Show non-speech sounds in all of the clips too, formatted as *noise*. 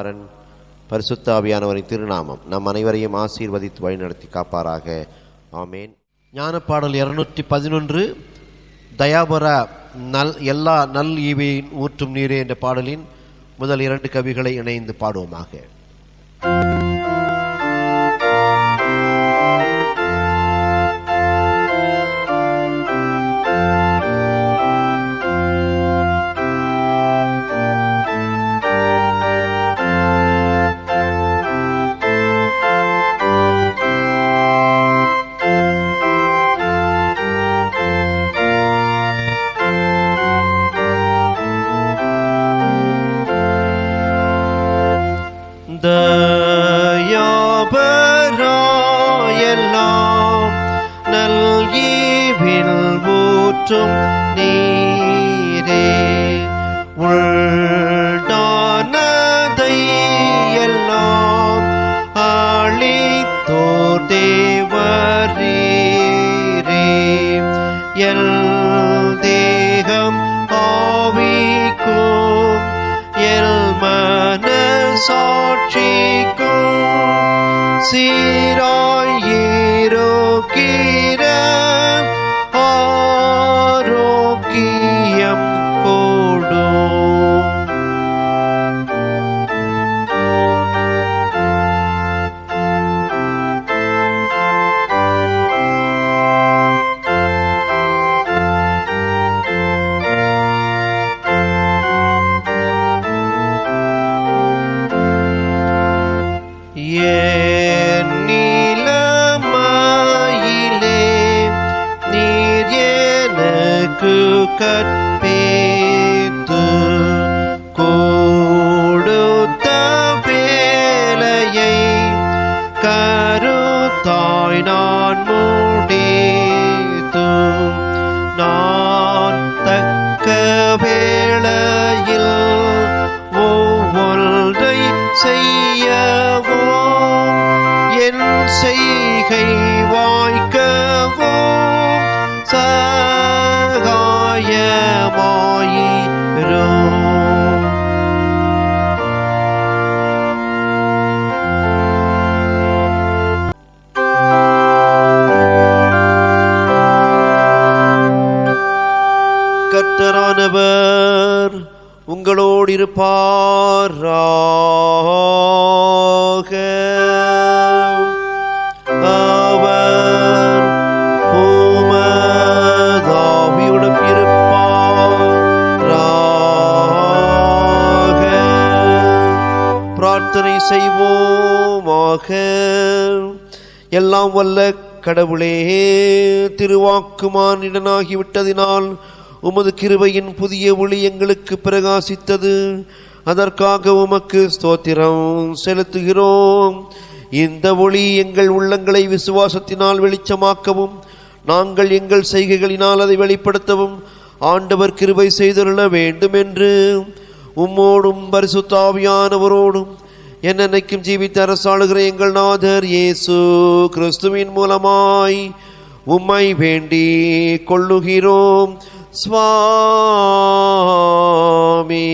குமாரன் பரிசுத்தாவியானவரின் திருநாமம் நம் அனைவரையும் ஆசீர்வதித்து வழிநடத்தி காப்பாராக. ஆமேன். ஞானப்பாடல் இருநூற்றி பதினொன்று தயாபர நல் எல்லா நல் ஈவையின் ஊற்றும் நீரே என்ற பாடலின் முதல் இரண்டு கவிகளை இணைந்து பாடுவோமாக. ஊற்றும் நீரே உள்டானதை எல்லாம் அழித்தோர் தேவரீரே எல் தேகம் ஆவிக்கும் எல் மனசாட்சிக்கும் சீராயிருக்கிற ஆரோக்கியம் கர்த்தரானவர் உங்களோடு இருப்பாராக அவர் உமதாவியுடன் இருப்பாராக பிரார்த்தனை செய்வோமாக. எல்லாம் வல்ல கடவுளே திருவாக்குமானிடனாகிவிட்டதினால் உமது கிருபையின் புதிய ஒளி எங்களுக்கு பிரகாசித்தது. அதற்காக உமக்கு ஸ்தோத்திரம் செலுத்துகிறோம். இந்த ஒளி எங்கள் உள்ளங்களை விசுவாசத்தினால் வெளிச்சமாக்கவும் நாங்கள் எங்கள் செய்கைகளினால் அதை வெளிப்படுத்தவும் ஆண்டவர் கிருபை செய்துள்ள வேண்டும் என்று உம்மோடும் பரிசுத்தாவியானவரோடும் என்னென்னைக்கும் ஜீவித்து அரசாளுகிற எங்கள் நாதர் இயேசு கிறிஸ்துவின் மூலமாய் உம்மை வேண்டி கொள்ளுகிறோம். சுவாமி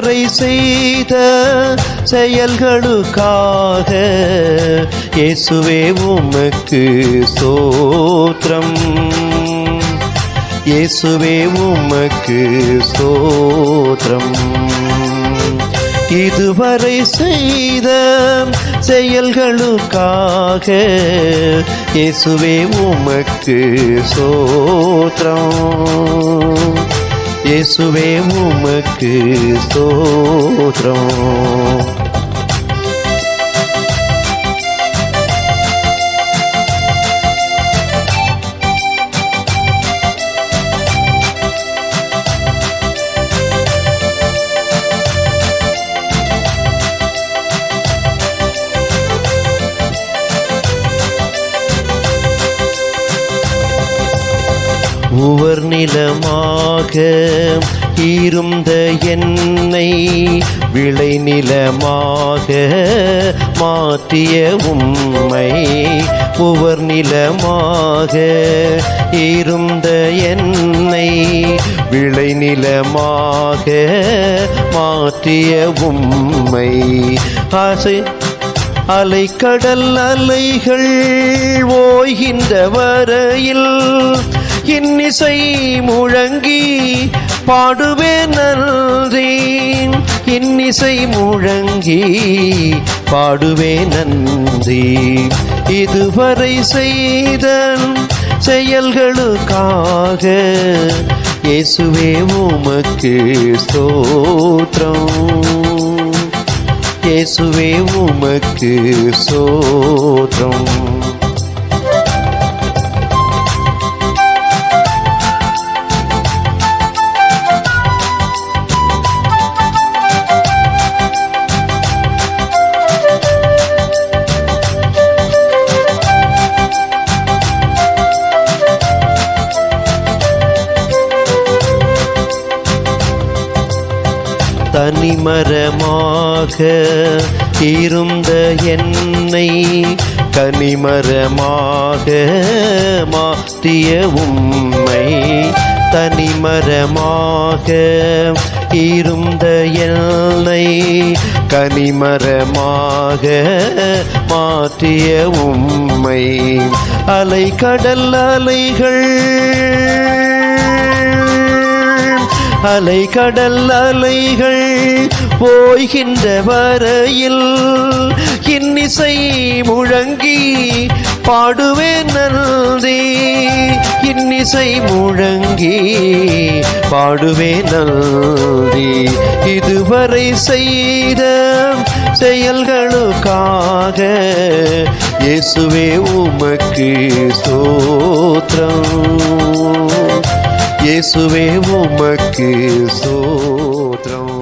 இதுவரை செய்த செயல்களுக்காக இயேசுவே உமக்கு சோத்திரம் இயேசுவே உமக்கு சோத்திரம் இதுவரை செய்த செயல்களுக்காக இயேசுவே உமக்கு சோத்திரம் இயேசுவே உமக்கு சோத்திரம் உவர் நிலமாக இருந்த என்னை விளை நிலமாக மாற்றிய உம்மை உவர் நிலமாக இருந்த என்னை விளை நிலமாக மாற்றிய உம்மை. ஆசை அலைக்கடல் அலைகள் ஓய்கின்ற வரையில் இன்னிசை முழங்கி பாடுவே நன்றி. இன்னிசை முழங்கி பாடுவே நன்றி. இதுவரை செய்த செயல்களுக்காக இயேசுவே உமக்கு ஸ்தோத்திரம். இயேசுவே உமக்கு சோத்திரம் தனிமரமாக இருந்த என்னை கனிமரமாக மாற்றிய உம்மை தனிமரமாக இருந்த என்னை கனிமரமாக மாற்றிய உம்மை அலை கடல் அலைகள் அலை கடல் அலைகள் போய்கின்ற வரையில் இன்னிசை முழங்கி பாடுவேன் நன்றி இன்னிசை முழங்கி பாடுவேன் நன்றி இதுவரை செய்த செயல்களுக்காக இயேசுவே உமக்கு ஸ்தோத்திரம். இயேசுவே உமக்கு சோத்ரம்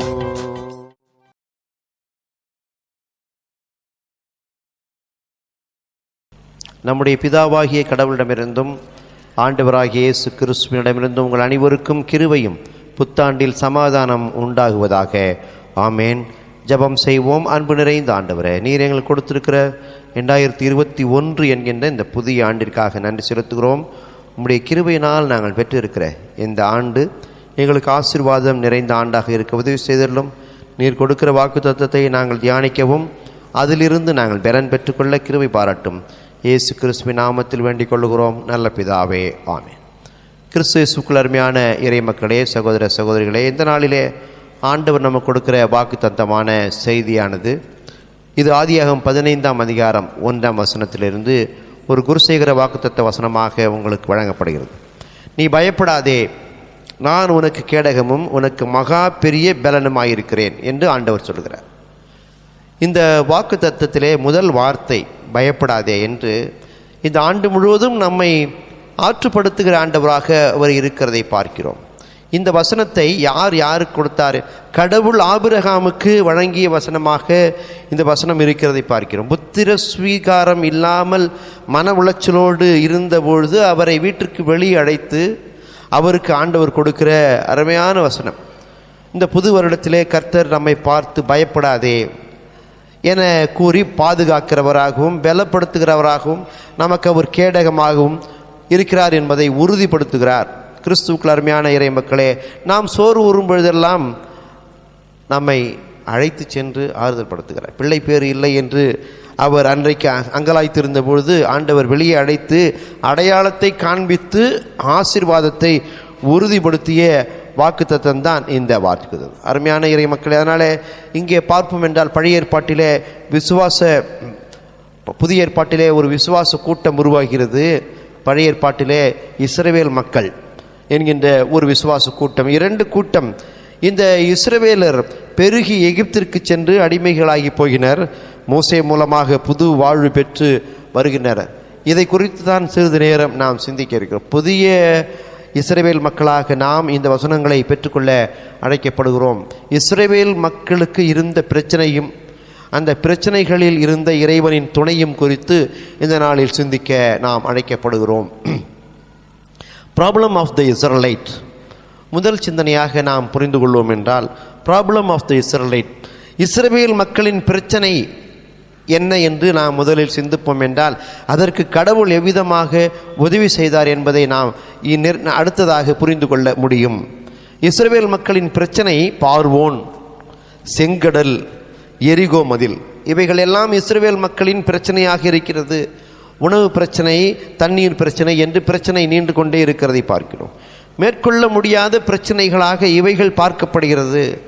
நம்முடைய பிதாவாகிய கடவுளிடமிருந்தும் ஆண்டவராகிய இயேசு கிறிஸ்துவனிடமிருந்தும் உங்கள் அனைவருக்கும் கிருவையும் புத்தாண்டில் சமாதானம் உண்டாகுவதாக. ஆமேன். ஜெபம் செய்வோம். அன்பு நிறைந்த ஆண்டவரே நீர் எங்களுக்கு கொடுத்திருக்கிற ரெண்டாயிரத்தி இருபத்தி ஒன்று என்கின்ற இந்த புதிய ஆண்டிற்காக நன்றி செலுத்துகிறோம். உம்முடைய கிருபையினால் நாங்கள் பெற்றிருக்கிற இந்த ஆண்டு எங்களுக்கு ஆசீர்வாதம் நிறைந்த ஆண்டாக இருக்க உதவி செய்தலும் நீர் கொடுக்கிற வாக்கு தத்துவத்தை நாங்கள் தியானிக்கவும் அதிலிருந்து நாங்கள் பலன் பெற்றுக்கொள்ள கிருபை பாராட்டும். இயேசு கிறிஸ்துவ நாமத்தில் வேண்டிக் கொள்கிறோம் நல்ல பிதாவே ஆமேன். கிறிஸ்து இயேசுக்குள் அருமையான இறை மக்களே சகோதர சகோதரிகளே இந்த நாளிலே ஆண்டவர் நமக்கு கொடுக்கிற வாக்கு தத்தமான செய்தியானது இது ஆதியாகம் பதினைந்தாம் அதிகாரம் ஒன்றாம் வசனத்திலிருந்து ஒரு குருசேகர வாக்குத்தத்த வசனமாக உங்களுக்கு வழங்கப்படுகிறது. நீ பயப்படாதே. நான் உனக்கு கேடகமும் உனக்கு மகா பெரிய பலனுமாயிருக்கிறேன் என்று ஆண்டவர் சொல்கிறார். இந்த வாக்கு தத்துவத்திலே முதல் வார்த்தை பயப்படாதே என்று இந்த ஆண்டு முழுவதும் நம்மை ஆற்றுப்படுத்துகிற ஆண்டவராக அவர் இருக்கிறதை பார்க்கிறோம். இந்த வசனத்தை யார் யாருக்கு கொடுத்தார்? கடவுள் ஆபிரகாமுக்கு வழங்கிய வசனமாக இந்த வசனம் இருக்கிறதை பார்க்கிறோம். புத்திர ஸ்வீகாரம் இல்லாமல் மன உளைச்சலோடு இருந்தபொழுது அவரை வீட்டிற்கு வெளியே அழைத்து அவருக்கு ஆண்டவர் கொடுக்கிற அருமையான வசனம். இந்த புது வருடத்திலே கர்த்தர் நம்மை பார்த்து பயப்படாதே என கூறி பாதுகாக்கிறவராகவும் பலப்படுத்துகிறவராகவும் நமக்கு அவர் கேடகமாகவும் இருக்கிறார் என்பதை உறுதிப்படுத்துகிறார். கிறிஸ்துவுக்குள் அருமையான இறை மக்களே நாம் சோறு உறும் பொழுதெல்லாம் நம்மை அழைத்து சென்று ஆறுதல் படுத்துகிறார் பிள்ளை பேர் இல்லை என்று அவர் அன்றைக்கு அ- அங்கலாய்த்திருந்த பொழுது ஆண்டவர் வெளியே அழைத்து அடையாளத்தை காண்பித்து ஆசீர்வாதத்தை உறுதிப்படுத்திய வாக்குத்தத்தம் தான் இந்த வாக்கு அருமையான இறை மக்கள் அதனால் இங்கே பார்ப்போம் என்றால் பழைய ஏற்பாட்டிலே விசுவாச புதிய ஏற்பாட்டிலே ஒரு விசுவாச கூட்டம் உருவாகிறது. பழைய ஏற்பாட்டிலே இஸ்ரவேல் மக்கள் என்கின்ற ஒரு விசுவாச கூட்டம். இரண்டு கூட்டம். இந்த இஸ்ரவேலர் பெருகி எகிப்திற்கு சென்று அடிமைகளாகி போகினர். மூசை மூலமாக புது வாழ்வு பெற்று வருகின்றனர். இதை குறித்து தான் சிறிது நேரம் நாம் சிந்திக்க இருக்கிறோம். புதிய இஸ்ரேவேல் மக்களாக நாம் இந்த வசனங்களை பெற்றுக்கொள்ள அழைக்கப்படுகிறோம். இஸ்ரேவேல் மக்களுக்கு இருந்த பிரச்சனையும் அந்த பிரச்சனைகளில் இருந்த இறைவனின் துணையும் குறித்து இந்த நாளில் சிந்திக்க நாம் அழைக்கப்படுகிறோம். ப்ராப்ளம் ஆஃப் த இஸ்ரலைட் முதல் சிந்தனையாக நாம் புரிந்து கொள்வோம் என்றால் ப்ராப்ளம் ஆஃப் த இஸ்ரலைட் இஸ்ரவேல் மக்களின் பிரச்சனை என்ன என்று நாம் முதலில் சிந்திப்போம் என்றால் அதற்கு கடவுள் எவ்விதமாக உதவி செய்தார் என்பதை நாம் அடுத்ததாக புரிந்து கொள்ள முடியும். இஸ்ரவேல் மக்களின் பிரச்சனை பார்வோன் செங்கடல் எரிகோ மதில். இவைகள் எல்லாம் இஸ்ரவேல் மக்களின் பிரச்சனையாக இருக்கிறது. உணவு பிரச்சனை தண்ணீர் பிரச்சனை என்று பிரச்சனை நீண்டு கொண்டே இருக்கிறதை பார்க்கிறோம். மேற்கொள்ள முடியாத பிரச்சனைகளாக இவைகள் பார்க்கப்படுகிறது.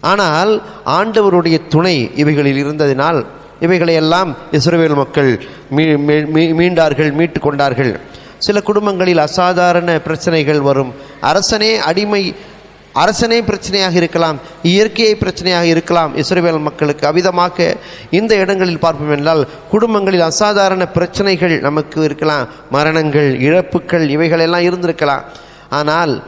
ஆனால் ஆண்டவருடைய துணை இவைகளில் இருந்ததினால் இவைகளையெல்லாம் இஸ்ரோவேல் மக்கள் மீ மீ- மீ- மீண்டார்கள் மீட்டு கொண்டார்கள். சில குடும்பங்களில் அசாதாரண பிரச்சனைகள் வரும். அரசனே அடிமை அரசனே பிரச்சனையாக இருக்கலாம் இயற்கையை பிரச்சனையாக இருக்கலாம். இஸ்ரேல் மக்களுக்கு அவிதமாக இந்த இடங்களில் பார்ப்போம் என்றால் குடும்பங்களில் அசாதாரண பிரச்சனைகள் நமக்கு இருக்கலாம் மரணங்கள் இழப்புகள் இவைகள் எல்லாம் இருந்திருக்கலாம். ஆனால்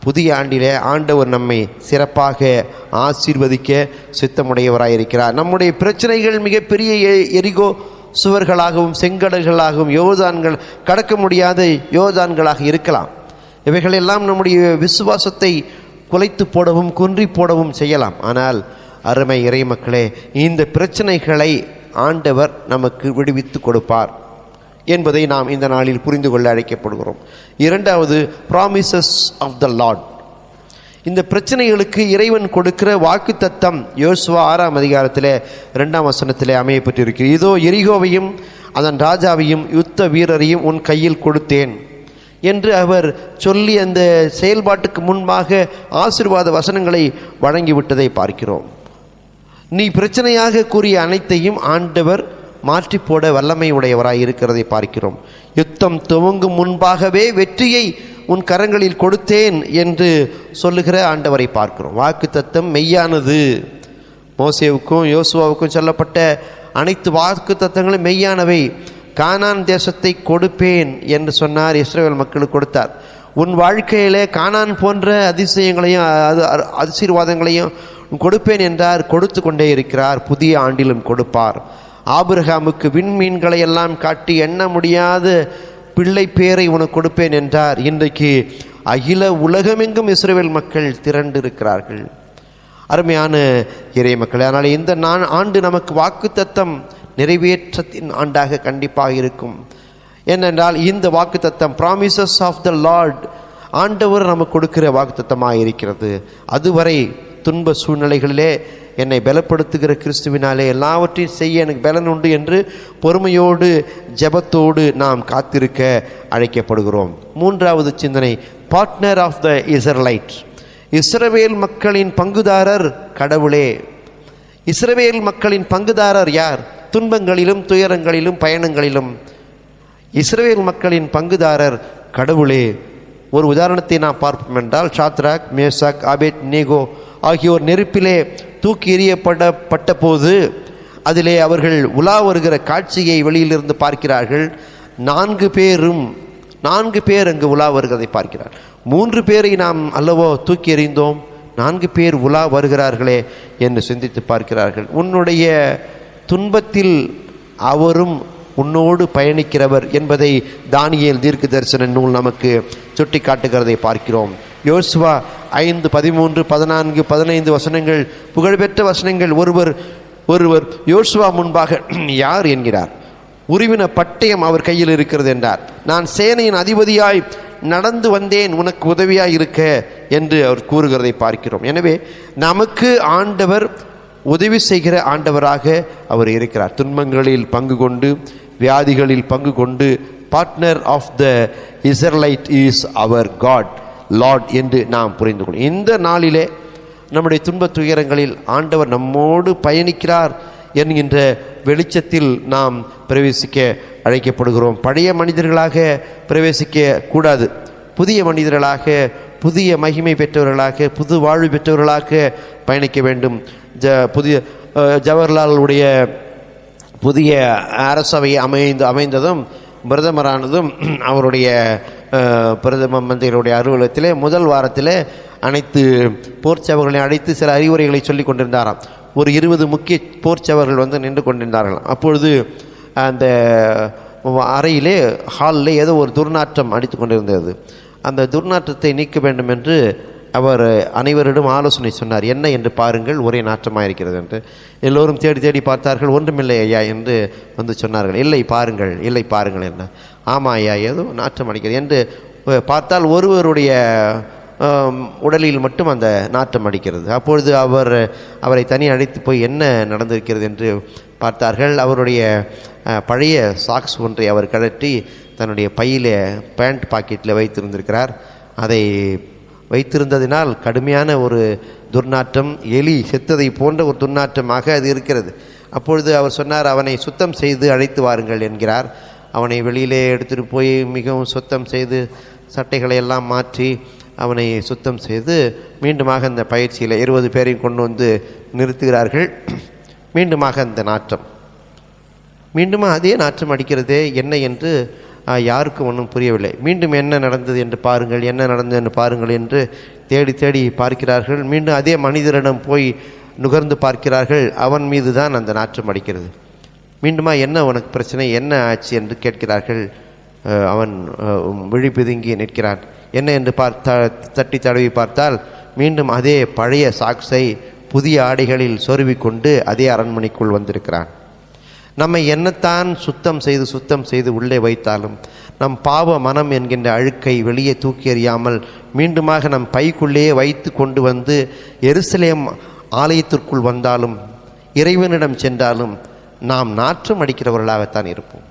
புதிய ஆண்டிலே ஆண்டவர் நம்மை சிறப்பாக ஆசீர்வதிக்க சித்தமுடையவராயிருக்கிறார். நம்முடைய பிரச்சனைகள் மிகப்பெரிய எ- எரிகோ சுவர்களாகவும் செங்கடல்களாகவும் யோதான்கள் கடக்க முடியாத யோதான்களாக இருக்கலாம். இவைகளெல்லாம் நம்முடைய விசுவாசத்தை குலைத்து போடவும் குன்றி போடவும் செய்யலாம். ஆனால் அருமை இறை மக்களே இந்த பிரச்சனைகளை ஆண்டவர் நமக்கு விடுவித்து கொடுப்பார் என்பதை நாம் இந்த நாளில் புரிந்து கொள்ள அழைக்கப்படுகிறோம். இரண்டாவது ப்ராமிசஸ் ஆஃப் த லார்ட் இந்த பிரச்சனைகளுக்கு இறைவன் கொடுக்கிற வாக்கு தத்தம் யோசுவா ஆறாம் அதிகாரத்தில் இரண்டாம் வசனத்திலே அமையப்பட்டிருக்கிறது. இதோ எரிகோவையும் அதன் ராஜாவையும் யுத்த வீரரையும் உன் கையில் கொடுத்தேன். என்று அவர் சொல்லி அந்த செயல்பாட்டுக்கு முன்பாக ஆசீர்வாத வசனங்களை வழங்கிவிட்டதை பார்க்கிறோம். நீ பிரச்சனையாக கூறிய அனைத்தையும் ஆண்டவர் மாற்றி போட வல்லமை உடையவராய் இருக்கிறதை பார்க்கிறோம். யுத்தம் துவங்கும் முன்பாகவே வெற்றியை உன் கரங்களில் கொடுத்தேன் என்று சொல்லுகிற ஆண்டவரை பார்க்கிறோம். வாக்கு தத்தம் மெய்யானது. மோசேவுக்கும் யோசுவாவுக்கும் சொல்லப்பட்ட அனைத்து வாக்கு தத்தங்களும் மெய்யானவை. கானான் தேசத்தை கொடுப்பேன் என்று சொன்னார் இஸ்ரேல் மக்களுக்கு கொடுத்தார். உன் வாழ்க்கையிலே கானான் போன்ற அதிசயங்களையும் அது அது- ஆசீர்வாதங்களையும் கொடுப்பேன் என்றார் கொடுத்து கொண்டே இருக்கிறார் புதிய ஆண்டிலும் கொடுப்பார். ஆபிரகாமுக்கு விண்மீன்களை எல்லாம் காட்டி எண்ண முடியாத பிள்ளை பேரை உனக்கு கொடுப்பேன் என்றார். இன்றைக்கு அகில உலகமெங்கும் இஸ்ரேல் மக்கள் திரண்டு இருக்கிறார்கள் அருமையான இறை மக்களே அதனால் இந்த நான் ஆண்டு நமக்கு வாக்குத்தத்தம் நிறைவேற்றத்தின் ஆண்டாக கண்டிப்பாக இருக்கும். ஏனென்றால் இந்த வாக்குத்தத்தம் ப்ராமிசஸ் ஆஃப் த லார்ட் ஆண்டவர் நமக்கு கொடுக்கிற வாக்குத்தத்தமாக இருக்கிறது. அதுவரை துன்ப சூழ்நிலைகளிலே என்னை பலப்படுத்துகிற கிறிஸ்துவினாலே எல்லாவற்றையும் செய்ய எனக்கு பலன் உண்டு என்று பொறுமையோடு ஜெபத்தோடு நாம் காத்திருக்க அழைக்கப்படுகிறோம். மூன்றாவது சிந்தனை பார்ட்னர் ஆஃப் த இசர்லைட் இஸ்ரவேல் மக்களின் பங்குதாரர் கடவுளே. இஸ்ரவேல் மக்களின் பங்குதாரர் யார்? துன்பங்களிலும் துயரங்களிலும் பயணங்களிலும் இஸ்ரேல் மக்களின் பங்குதாரர் கடவுளே ஒரு உதாரணத்தை நாம் பார்ப்போம் என்றால் ஷாத்ராக் மேசாக் ஆபேத் நேகோ ஆகியோர் நெருப்பிலே தூக்கி எறியப்படப்பட்ட போது அதிலே அவர்கள் உலா வருகிற காட்சியை வெளியிலிருந்து பார்க்கிறார்கள். நான்கு பேரும் நான்கு பேர் அங்கு உலா வருகிறதை பார்க்கிறார். மூன்று பேரை நாம் அல்லவோ தூக்கி எறிந்தோம்? நான்கு பேர் உலா வருகிறார்களே என்று சிந்தித்து பார்க்கிறார்கள். உன்னுடைய துன்பத்தில் அவரும் உன்னோடு பயணிக்கிறவர் என்பதை தானியல் தீர்க்க தரிசன நூல் நமக்கு சுட்டி காட்டுகிறதை பார்க்கிறோம். யோசுவா ஐந்து பதிமூன்று பதினான்கு பதினைந்து வசனங்கள் புகழ்பெற்ற வசனங்கள். ஒருவர் ஒருவர் யோசுவா முன்பாக *clears throat* யார் என்கிறார்? உருவின பட்டயம் அவர் கையில் இருக்கிறது என்றார். நான் சேனையின் அதிபதியாய் நடந்து வந்தேன் உனக்கு உதவியாக இருக்க என்று அவர் கூறுகிறதை பார்க்கிறோம். எனவே நமக்கு ஆண்டவர் உதவி செய்கிற ஆண்டவராக அவர் இருக்கிறார். துன்பங்களில் பங்கு கொண்டு வியாதிகளில் பங்கு கொண்டு partner of the Israelite is our God Lord என்று நாம் புரிந்து கொள்ளும் இந்த நாளிலே நம்முடைய துன்ப துயரங்களில் ஆண்டவர் நம்மோடு பயணிக்கிறார் என்கின்ற வெளிச்சத்தில் நாம் பிரவேசிக்க அழைக்கப்படுகிறோம். பழைய மனிதர்களாக பிரவேசிக்க கூடாது. புதிய மனிதர்களாக புதிய மகிமை பெற்றவர்களாக புது வாழ்வு பெற்றவர்களாக பயணிக்க வேண்டும். ஜ புதிய ஜவஹர்லால் ஜவஹர்லாலுடைய புதிய அரசவை அமைந்து அமைந்ததும் பிரதமரானதும் *clears throat* அவருடைய பிரதம மந்திரியுடைய அலுவலகத்திலே முதல் வாரத்திலே அனைத்து போர்ச்சவர்களை அழைத்து சில அறிவுரைகளை சொல்லி கொண்டிருந்தாராம். ஒரு இருபது முக்கிய போர்ச்சவர்கள் வந்து நின்று கொண்டிருந்தார்கள். அப்பொழுது அந்த அறையிலே ஹாலில் ஏதோ ஒரு துர்நாற்றம் அடித்து கொண்டிருந்தது. அந்த துர்நாற்றத்தை நீக்க வேண்டும் என்று அவர் அனைவரிடம் ஆலோசனை சொன்னார் என்ன என்று பாருங்கள் ஒரே நாற்றமாக இருக்கிறது என்று. எல்லோரும் தேடி தேடி பார்த்தார்கள் ஒன்றுமில்லை ஐயா என்று வந்து சொன்னார்கள். இல்லை பாருங்கள் இல்லை பாருங்கள் என்ன. ஆமாம் ஐயா ஏதோ நாற்றம் அடிக்கிறது என்று பார்த்தால் ஒருவருடைய உடலில் மட்டும் அந்த நாற்றம் அடிக்கிறது. அப்பொழுது அவர் அவரை தனி அழைத்து போய் என்ன நடந்திருக்கிறது என்று பார்த்தார்கள். அவருடைய பழைய சாக்ஸ் ஒன்றை அவர் கழற்றி தன்னுடைய பையில் பேண்ட் பாக்கெட்டில் வைத்திருந்திருக்கிறார். அதை வைத்திருந்ததினால் கடுமையான ஒரு துர்நாற்றம் எலி செத்ததை போன்ற ஒரு துர்நாற்றமாக அது இருக்கிறது. அப்பொழுது அவர் சொன்னார் அவனை சுத்தம் செய்து அழைத்து வாருங்கள் என்கிறார். அவனை வெளியிலே எடுத்துகிட்டு போய் மிகவும் சுத்தம் செய்து சட்டைகளை எல்லாம் மாற்றி அவனை சுத்தம் செய்து மீண்டுமாக அந்த பயிற்சியில் இருபது பேரையும் கொண்டு வந்து நிறுத்துகிறார்கள். மீண்டுமாக அந்த நாற்றம். மீண்டும் அதே நாற்றம் அடிக்கிறதே என்ன என்று யாருக்கும் ஒன்றும் புரியவில்லை. மீண்டும் என்ன நடந்தது என்று பாருங்கள் என்ன நடந்தது என்று பாருங்கள் என்று தேடி தேடி பார்க்கிறார்கள். மீண்டும் அதே மனிதரிடம் போய் நுகர்ந்து பார்க்கிறார்கள். அவன் மீது தான் அந்த நாற்றம் அடிக்கிறது. மீண்டுமா என்ன உனக்கு பிரச்சனை? என்ன ஆச்சு என்று கேட்கிறார்கள். அவன் விழி பிதுங்கி நிற்கிறான். என்ன என்று பார்த்தா தட்டி தடவி பார்த்தால் மீண்டும் அதே பழைய சாக்ஸை புதிய ஆடைகளில் சொருவிக்கொண்டு அதே அரண்மனைக்குள் வந்திருக்கிறான். நம்மை என்னத்தான் சுத்தம் செய்து சுத்தம் செய்து உள்ளே வைத்தாலும் நம் பாவ மனம் என்கின்ற அழுக்கை வெளியே தூக்கி எறியாமல் மீண்டுமாக நம் பைக்குள்ளேயே வைத்து கொண்டு வந்து எருசலேம் ஆலயத்திற்குள் வந்தாலும் இறைவனிடம் சென்றாலும் நாம் நாற்றம் அடிக்கிறவர்களாகத்தான் இருப்போம்.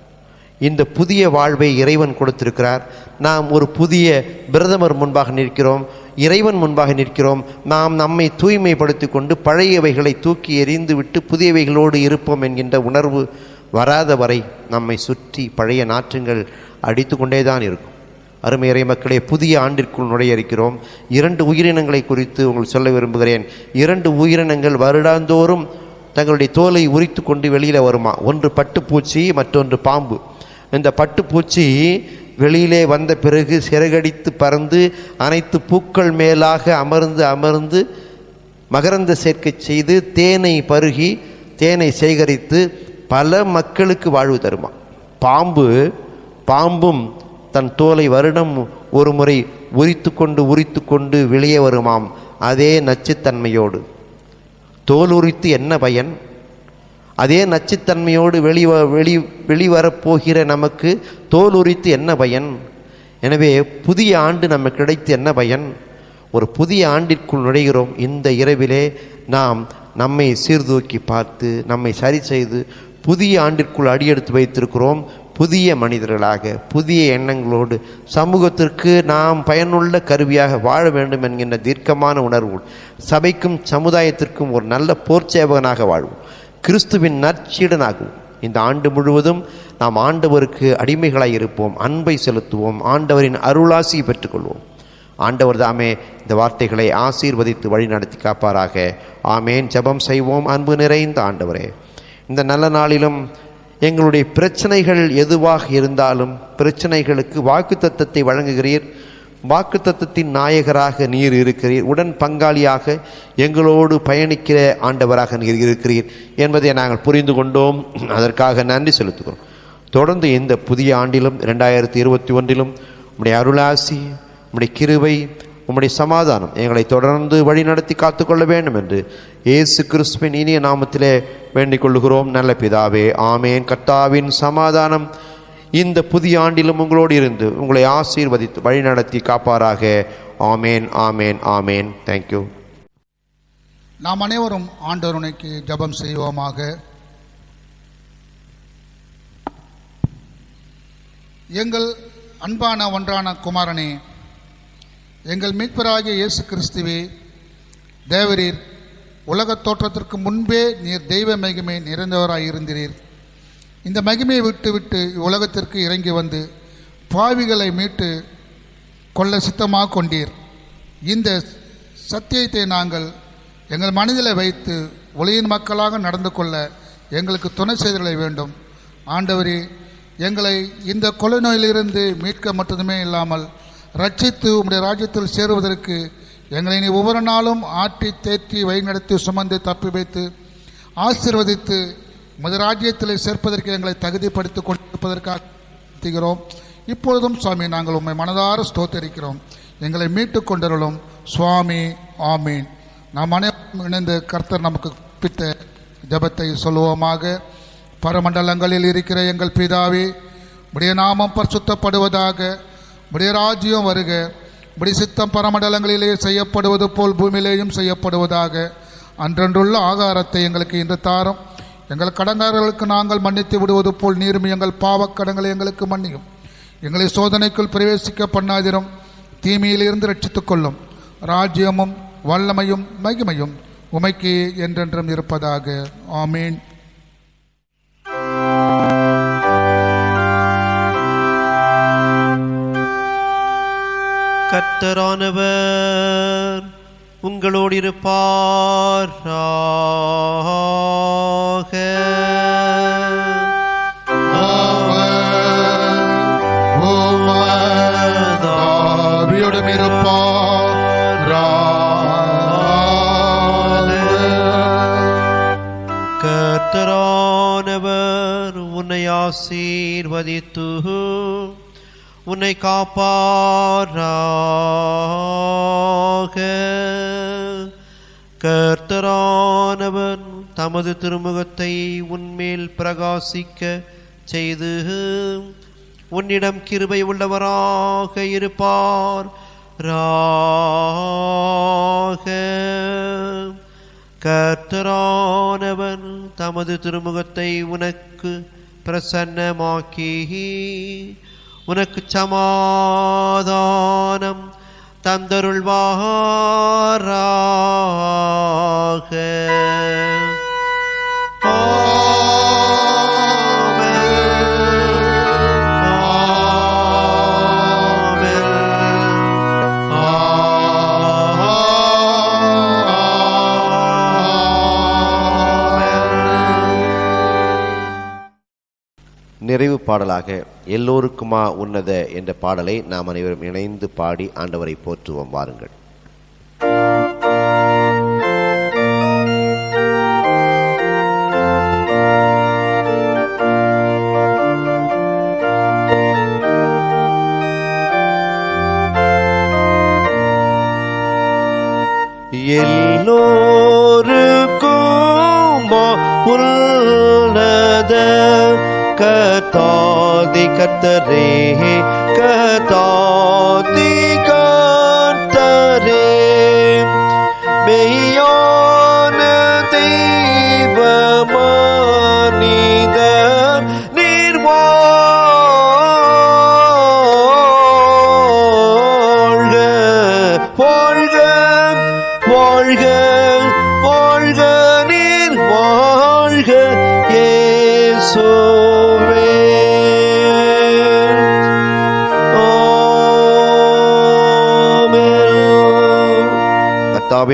இந்த புதிய வாழ்வை இறைவன் கொடுத்திருக்கிறார். நாம் ஒரு புதிய பிரதமர் முன்பாக நிற்கிறோம். இறைவன் முன்பாக நிற்கிறோம். நாம் நம்மை தூய்மைப்படுத்தி கொண்டு பழையவைகளை தூக்கி எறிந்து விட்டு புதியவைகளோடு இருப்போம் என்கின்ற உணர்வு வராத வரை நம்மை சுற்றி பழைய நாற்றங்கள் அடித்து கொண்டே தான் இருக்கும். அருமை இறை மக்களே புதிய ஆண்டிற்குள் நுழைய இருக்கிறோம். இரண்டு உயிரினங்களை குறித்து உங்களுக்கு சொல்ல விரும்புகிறேன். இரண்டு உயிரினங்கள் வருடாந்தோறும் தங்களுடைய தோலை உரித்து கொண்டு வெளியில் வருமா? ஒன்று பட்டுப்பூச்சி மற்றொன்று பாம்பு. இந்த பட்டுப்பூச்சி வெளியிலே வந்த பிறகு சிறகடித்து பறந்து அனைத்து பூக்கள் மேலாக அமர்ந்து அமர்ந்து மகரந்த சேர்க்கை செய்து தேனை பருகி தேனை சேகரித்து பல மக்களுக்கு வாழ்வு தருமா. பாம்பு பாம்பும் தன் தோலை வருடம் ஒரு முறை உரித்து கொண்டு உரித்து கொண்டு வெளியே வருமாம். அதே நச்சுத்தன்மையோடு. தோல் உரித்து என்ன பயன்? அதே நச்சுத்தன்மையோடு வெளி வெளி வெளிவரப்போகிற நமக்கு தோல் உரித்து என்ன பயன்? எனவே புதிய ஆண்டு நமக்கு கிடைத்து என்ன பயன்? ஒரு புதிய ஆண்டிற்குள் நுழைகிறோம். இந்த இரவிலே நாம் நம்மை சீர்தூக்கி பார்த்து நம்மை சரி செய்து புதிய ஆண்டிற்குள் அடியெடுத்து வைத்திருக்கிறோம். புதிய மனிதர்களாக புதிய எண்ணங்களோடு. சமூகத்திற்கு நாம் பயனுள்ள கருவியாக வாழ வேண்டும் என்கின்ற தீர்க்கமான உணர்வு. சபைக்கும் சமுதாயத்திற்கும் ஒரு நல்ல போர்ச்சேவகனாக வாழ்வோம். கிறிஸ்துவின் நற்சீடனாகவும் இந்த ஆண்டு முழுவதும் நாம் ஆண்டவருக்கு அடிமைகளாய் இருப்போம் அன்பை செலுத்துவோம் ஆண்டவரின் அருளாசி பெற்றுக்கொள்வோம். ஆண்டவர் தாமே இந்த வார்த்தைகளை ஆசீர்வதித்து வழி நடத்தி காப்பாராக. ஆமேன். ஜெபம் செய்வோம். அன்பு நிறைந்த ஆண்டவரே இந்த நல்ல நாளிலும் எங்களுடைய பிரச்சனைகள் எதுவாக இருந்தாலும் பிரச்சனைகளுக்கு வாக்குத்தத்தத்தை வழங்குகிறீர். வாக்குத்தத்தத்தின் நாயகராக நீர் இருக்கிறீர். உடன் பங்காளியாக எங்களோடு பயணிக்கிற ஆண்டவராக நீர் இருக்கிறீர் என்பதை நாங்கள் புரிந்து கொண்டோம். அதற்காக நன்றி செலுத்துகிறோம். தொடர்ந்து இந்த புதிய ஆண்டிலும் ரெண்டாயிரத்தி இருபத்தி ஒன்றிலும் உம்முடைய அருளாசி உம்முடைய கிருவை உம்முடைய சமாதானம் எங்களை தொடர்ந்து வழி நடத்தி காத்துக்கொள்ள வேண்டும் என்று இயேசு கிறிஸ்துவின் இனிய நாமத்திலே வேண்டிக் கொள்கிறோம் நல்ல பிதாவே ஆமேன். கர்த்தாவின் சமாதானம் இந்த புதிய ஆண்டிலும் உங்களோடு இருந்து உங்களை ஆசீர்வதித்து வழிநடத்தி காப்பாராக. ஆமேன் ஆமேன் ஆமேன். தேங்க்யூ நாம் அனைவரும் ஆண்டவருனைக்கு ஜெபம் செய்வோமாக. எங்கள் அன்பான ஒன்றான குமாரனே எங்கள் மீட்பராகிய இயேசு கிறிஸ்துவே தேவரீர் உலகத் தோற்றத்திற்கு முன்பே நீர் தெய்வ மகிமை நிறைந்தவராக இருந்தீர் இந்த மகிமையை விட்டு விட்டு உலகத்திற்கு இறங்கி வந்து பாவிகளை மீட்டு கொள்ள சித்தமாக கொண்டீர். இந்த சத்தியத்தை நாங்கள் எங்கள் மனதில் வைத்து ஒளியின் மக்களாக நடந்து கொள்ள எங்களுக்கு துணை செய்தலை வேண்டும். ஆண்டவரே எங்களை இந்த கொலை நோயிலிருந்து மீட்க மட்டுமே இல்லாமல் ரட்சித்து உம்முடைய ராஜ்யத்தில் சேருவதற்கு எங்களை நீ ஒவ்வொரு நாளும் ஆட்டி தேற்றி வழிநடத்தி சுமந்து தப்பி வைத்து ஆசீர்வதித்து உமது ராஜ்யத்தில் சேர்ப்பதற்கு எங்களை தகுதிப்படுத்திக் கொண்டிருப்பதற்காக திகிறோம். இப்பொழுதும் சுவாமி நாங்கள் உண்மை மனதார ஸ்தோத்தரிக்கிறோம். எங்களை மீட்டு கொண்டருளும். சுவாமி ஆமீன். நாம் அனைவரும் இணைந்து கர்த்தர் நமக்கு பித்த ஜபத்தை சொல்லுவோமாக. பரமண்டலங்களில் இருக்கிற எங்கள் பிதாவே உடைய நாமம் பரிசுத்தப்படுவதாக உடைய ராஜ்யம் வருக. உடைய சித்தம் பரமண்டலங்களிலே செய்யப்படுவது போல் பூமியிலேயும் செய்யப்படுவதாக. அன்றன்றுள்ள ஆகாரத்தை எங்களுக்கு இன்று தாரம். எங்கள் கடங்காரர்களுக்கு நாங்கள் மன்னித்து விடுவது போல் நீரும் எங்கள் பாவக்கடங்களை எங்களுக்கு மன்னியும். எங்களை சோதனைக்குள் பிரவேசிக்க பண்ணாதிரும். தீமையிலிருந்து ரட்சித்துக் கொள்ளும். ராஜ்யமும் வல்லமையும் மகிமையும் உமைக்கு என்றென்றும் இருப்பதாக. ஆமீன். கர்த்தரானவர் உங்களோடு இருப்பார் கர்த்தரானவர் உன்னை ஆசீர்வதித்து உன்னை காப்பாராக. கர்த்தரானவர் தமது திருமுகத்தை உன்மேல் பிரகாசிக்க செய்து உன்னிடம் கிருபை உள்ளவராக இருப்பார். ராக. கர்த்தரானவன் தமது திருமுகத்தை உனக்கு பிரசன்னமாக்கி உனக்கு சமாதானம் தந்தருள்வாராக. நிறைவு பாடலாக எல்லோருக்குமா உன்னத என்ற பாடலை நாம் அனைவரும் இணைந்து பாடி ஆண்டவரை போற்றுவோம் வாருங்கள். எல்லோருக்கும் உள்ளத கத்தாதி கத்தரே கத்தாதி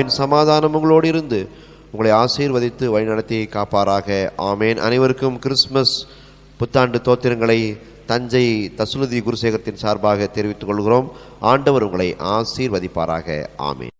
கர்த்தாவின் சமாதானம் உங்களோடு இருந்து உங்களை ஆசீர்வதித்து வழிநடத்தி காப்பாராக. ஆமேன். அனைவருக்கும் கிறிஸ்மஸ் புத்தாண்டு தோத்திரங்களை தஞ்சை தசுலுதி குருசேகரத்தின் சார்பாக தெரிவித்துக் கொள்கிறோம். ஆண்டவர் உங்களை ஆசீர்வதிப்பாராக. ஆமேன்.